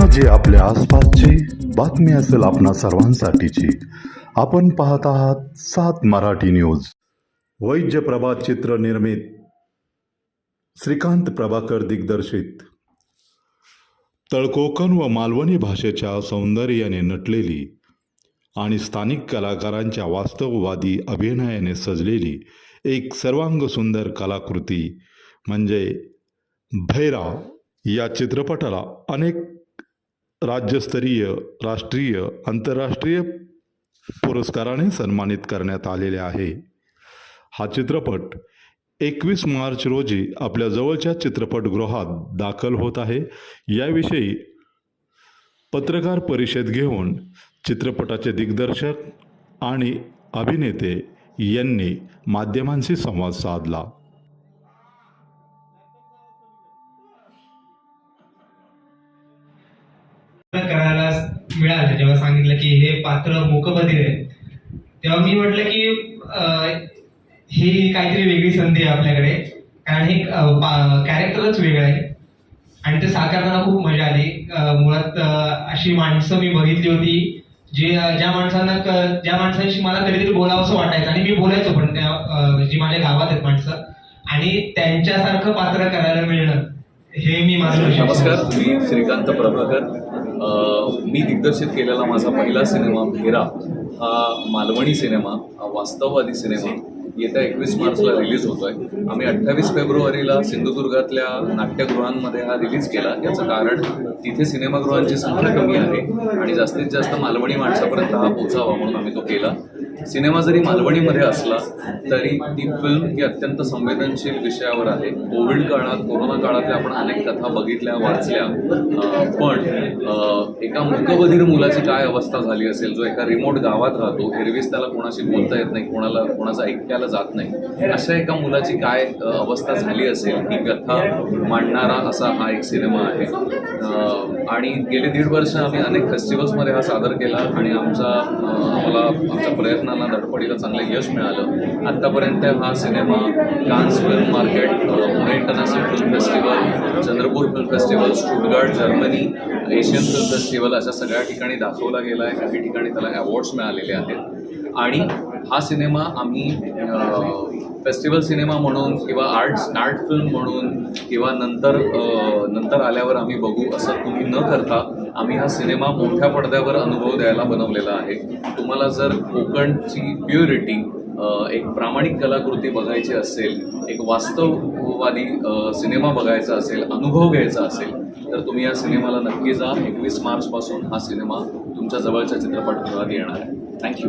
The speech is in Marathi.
घटना आपल्या आसपासची बातमी असेल आपणा सर्वांसाठीची. आपण पाहत आहात सात मराठी न्यूज. वैद्य प्रभात चित्र निर्मित. श्रीकांत प्रभाकर दिग्दर्शित. तळकोकण व मालवणी भाषेच्या सौंदर्याने नटलेली आणि स्थानिक कलाकारांच्या वास्तववादी अभिनयाने सजलेली एक सर्वांग सुंदर कलाकृती म्हणजे भैरा या चित्रपटाला अनेक राज्यस्तरीय राष्ट्रीय आंतरराष्ट्रीय पुरस्काराने सन्मानित करण्यात आलेले आहे. हा चित्रपट एकवीस मार्च रोजी आपल्या जवळच्या चित्रपटगृहात दाखल होत आहे. याविषयी पत्रकार परिषद घेऊन चित्रपटाचे दिग्दर्शक आणि अभिनेते यांनी माध्यमांशी संवाद साधला. मिळालं. जेव्हा सांगितलं की हे पात्र मूकबधीर आहे तेव्हा मी म्हटलं की ही काहीतरी वेगळी संधी आहे आपल्याकडे. कारण हे कॅरेक्टरच वेगळं आहे. आणि ते साकारताना खूप मजा आली. मुळात अशी माणसं मी बघितली होती जे ज्या माणसांना ज्या माणसांशी मला कधीतरी बोलावंसं वाटायचं आणि मी बोलायचो पण त्या जी माझ्या गावात आहेत माणसं. आणि त्यांच्यासारखं पात्र करायला मिळणं हे मी माझं नमस्कार. मी श्रीकांत प्रभाकर. मी दिग्दर्शित केलेला माझा पहिला सिनेमा भेरा हा मालवणी सिनेमा हा वास्तववादी सिनेमा येत्या एकवीस मार्चला रिलीज होतो आहे आम्ही अठ्ठावीस फेब्रुवारीला सिंधुदुर्गातल्या नाट्यगृहांमध्ये हा रिलीज केला. याचं कारण तिथे सिनेमागृहांची संख्या कमी आहे आणि जास्तीत जास्त मालवणी माणसापर्यंत हा पोचावा म्हणून आम्ही तो केला. सिनेमा जरी मालवणीमध्ये असला तरी ती फिल्म ही अत्यंत संवेदनशील विषयावर आहे. कोविड काळात कोरोना काळातल्या आपण अनेक कथा बघितल्या वाचल्या. पण एका मुकबधीर मुलाची काय अवस्था झाली असेल जो एका रिमोट गावात राहतो एरवीस त्याला कोणाशी बोलता येत नाही कोणाला कोणाचं ऐकायला जात नाही. अशा एका मुलाची काय अवस्था झाली असेल? ही कथा मांडणारा असा हा एक सिनेमा आहे. आणि गेली दीड वर्ष आम्ही अनेक फेस्टिवल्समध्ये हा सादर केला आणि आमचा आम्हाला आमच्या प्रयत्नांना धडपडीला चांगलं यश मिळालं. आत्तापर्यंत हा cinema Cannes film market Pune international film festival Chandrapur film festival Stuttgart Germany Asian film festival अशा सगळ्या ठिकाणी दाखवला गेला आहे काही ठिकाणी त्याला अवॉर्ड्स मिळालेले आहेत. आणि हा सिनेमा आम्ही फेस्टिवल सिनेमा म्हणून किंवा आर्ट्स आर्ट फिल्म म्हणून किंवा नंतर नंतर आल्यावर आम्ही बघू असं तुम्ही न करता आम्ही हा सिनेमा मोठ्या पडद्यावर अनुभव द्यायला बनवलेला आहे. तुम्हाला जर कोकणची प्युरिटी एक प्रामाणिक कलाकृती बघायची असेल एक वास्तववादी सिनेमा बघायचा असेल अनुभव घ्यायचा असेल तर तुम्ही या सिनेमाला नक्की जा. एकवीस मार्चपासून हा सिनेमा तुमच्या जवळच्या चित्रपटगृहात येणार आहे. थँक्यू